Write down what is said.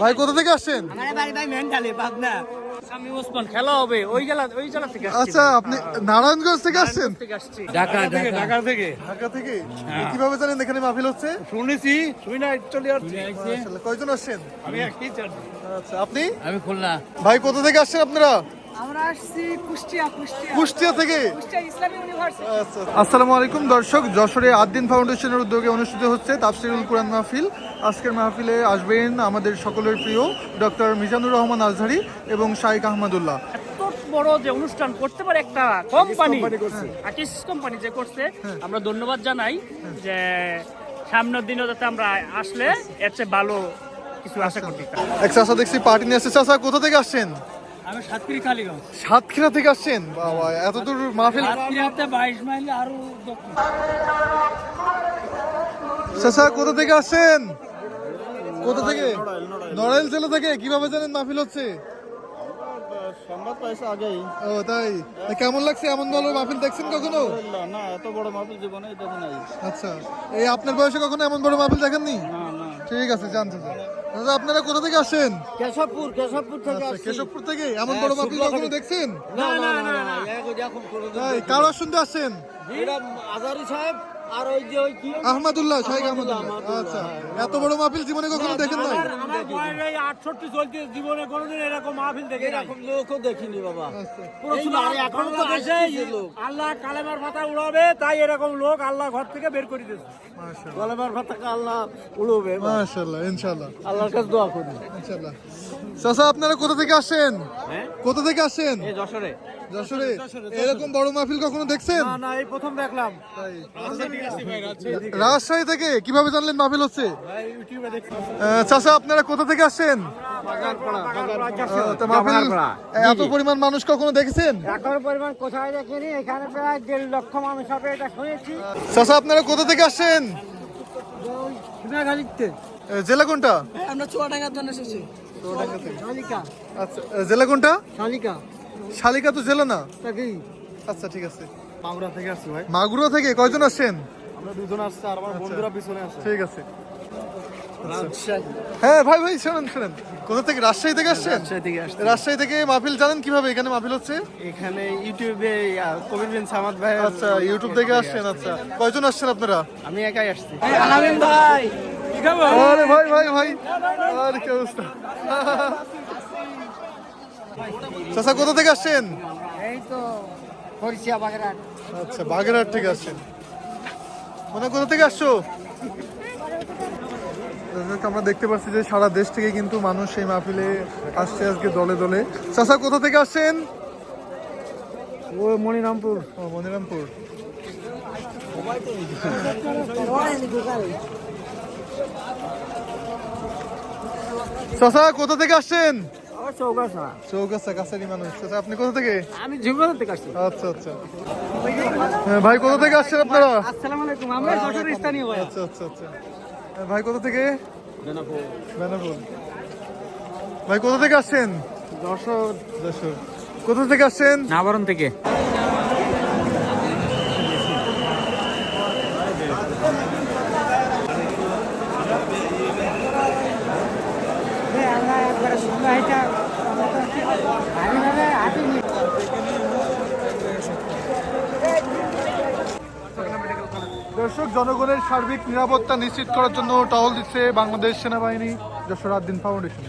ভাই কোথা থেকে আসছেন? আমার বাড়ি ভাই মেন্টালি পাবনা। আমি ওসমান খেলা হবে ওই জেলা ওই জেলা থেকে আসছি। আচ্ছা আপনি নারায়ণগঞ্জ থেকে আসছেন? ঢাকা ঢাকা ঢাকা। থেকে। ঢাকা থেকে? কীভাবে জানেন এখানে মাহফিল হচ্ছে? শুনেছি শুনে না চলে কয়জন আসছেন? আমি আচ্ছা আপনি? আমি খুলনা। ভাই কোথা থেকে আসছেন আপনারা? আমরা আসছি কুষ্টিয়া কুষ্টিয়া। কুষ্টিয়া থেকে? কুষ্টিয়া ইসলামী ইউনিভার্সিটি। আচ্ছা। আসসালামু আলাইকুম দর্শক। যশোরে আদ্দিন ফাউন্ডেশনের উদ্যোগে অনুষ্ঠিত হচ্ছে তাফসিরুল কোরআন মাহফিল। আজকের মাহফিলে আসবেন আমাদের সকলের প্রিয় ডক্টর মিজানুর রহমান আজহারি এবং শাইখ আহমদুল্লাহ। বড় যে অনুষ্ঠান করতে পারে একটা কোম্পানি কোম্পানি যে করছে আমরা ধন্যবাদ জানাই যে সামনের দিনও যাতে আমরা আসলে এর চেয়ে ভালো কিছু আশা করতে এক চাষা দেখছি পার্টি নিয়ে আসছে। চাষা কোথা থেকে আসছেন? আমি সাতক্ষীরা কালীগঞ্জ। সাতক্ষীরা থেকে আসছেন? বাবা এত দূর মাহফিল সাতক্ষীরাতে বাইশ মাইল আরও কোথা থেকে আসছেন? কোথা থেকে? নড়াইল জেলা থেকে কীভাবে জানেন মাহফিল হচ্ছে? সংবাদ পাইছে আগেই। ও তাই? তা কেমন লাগছে? এমন ভালো মাহফিল দেখছেন কখনো? না এত বড় মাহফিল জীবনে দেখি নাই। আচ্ছা। এই আপনার বয়সে কখনো এমন বড় মাহফিল দেখেননি? না না। ঠিক আছে জানতে চাই দাদা আপনারা কোথা থেকে আসেন কেশবপুর কেশবপুর থেকে আসছি কেশবপুর থেকে এমন বড় মাপি কখনো দেখছেন না না না না এখন কোন তাই কার শুনতে আসছেন এটা আজারি সাহেব আর ওই যে ওই কি? আহমদুল্লাহ শাইখ আহমদুল্লাহ আচ্ছা এত বড় মাহফিল জীবনে কখনো দেখেন নাই? আমার বয়স এই আটষট্টি চলতে জীবনে কোনোদিন এরকম মাহফিল দেখে এরকম লোকও দেখিনি বাবা। আচ্ছা। আর এখন তো আসে আল্লাহ কালেমার পাতা উড়াবে তাই এরকম লোক আল্লাহ ঘর থেকে বের করে দিয়েছে। মাশাআল্লাহ। গলাবার ভাতাকে আল্লাহ উড়বে মাশাআল্লাহ ইনশাআল্লাহ। আল্লাহর কাছে দোয়া করি। ইনশাআল্লাহ। চাচা আপনারা কোথা থেকে আসেন? কোথা থেকে আসেন? এই যশোরে। যশোরে? এরকম বড় মাহফিল কখনো দেখছেন? না এই প্রথম দেখলাম। রাজশাহী থেকে কীভাবে জানলেন মাহফিল হচ্ছে? চাচা আপনারা কোথা থেকে আসছেন? আহ, তা মাহফিল এত পরিমাণ মানুষ কখনো দেখেছেন? এখন পরিমাণ কোথায় দেখিনি এখানে প্রায় দেড় লক্ষ মানুষ হবে এটা শুনেছি। চাচা আপনারা কোথা থেকে আসছেন? জেলা কোনটা? আমরা চুয়াডাঙ্গার জন্য এসেছি। আচ্ছা জেলা কোনটা? শালিকা। শালিকা তো জেলা না? আচ্ছা ঠিক আছে। মাগুরা থেকে আসছি ভাই। মাগুরা থেকে? কয়জন আসছেন? আমরা দুজন আসছে আর আমার বন্ধুরা পিছনে আছে। ঠিক আছে। হ্যাঁ ভাই ভাই শোনেন শোনেন। কোথা থেকে? রাজশাহী থেকে আসছেন? রাজশাহী থেকে আসছি। রাজশাহী থেকে মাহফিল জানেন কীভাবে? এখানে মাহফিল হচ্ছে? এখানে ইউটিউবে আহ, কবির বিন সামাদ ভাই আচ্ছা ইউটিউব থেকে আসছেন আচ্ছা। কয়জন আসছেন আপনারা? আমি একাই আসছি। আলামিন ভাই আরে ভাই ভাই ভাই। আরে কি অবস্থা? চাচা কোথা থেকে আসছেন? এই তো হরিষিয়া বাগেরহাট। আচ্ছা বাগেরহাট থেকে আসছেন। মানে কোথা থেকে আসছো? আমরা দেখতে পাচ্ছি যে সারা দেশ থেকে কিন্তু মানুষ এই মাহফিলে আসছে আজকে দলে দলে। চাচা কোথা থেকে আসছেন? ও মনিরামপুর। ও মনিরামপুর। চাচা কোথা থেকে আসছেন? চৌগাছা। চৌকাছা মানুষ। আপনি কোথা থেকে? আমি ঝুমগাছা থেকে আসছি। আচ্ছা আচ্ছা। হ্যাঁ, ভাই কোথা থেকে আসছেন আপনারা? আসসালামু আলাইকুম আমরা যশোরের স্থানীয় ভাই। আচ্ছা আচ্ছা আচ্ছা। হ্যাঁ, ভাই কোথা থেকে? ভাই কোথা থেকে আসছেন? যশোর। যশোর। কোথা থেকে আসছেন? নাবারণ থেকে। দর্শক জনগণের সার্বিক নিরাপত্তা নিশ্চিত করার জন্য টহল দিচ্ছে বাংলাদেশ সেনাবাহিনী যশোর দিন ফাউন্ডেশন।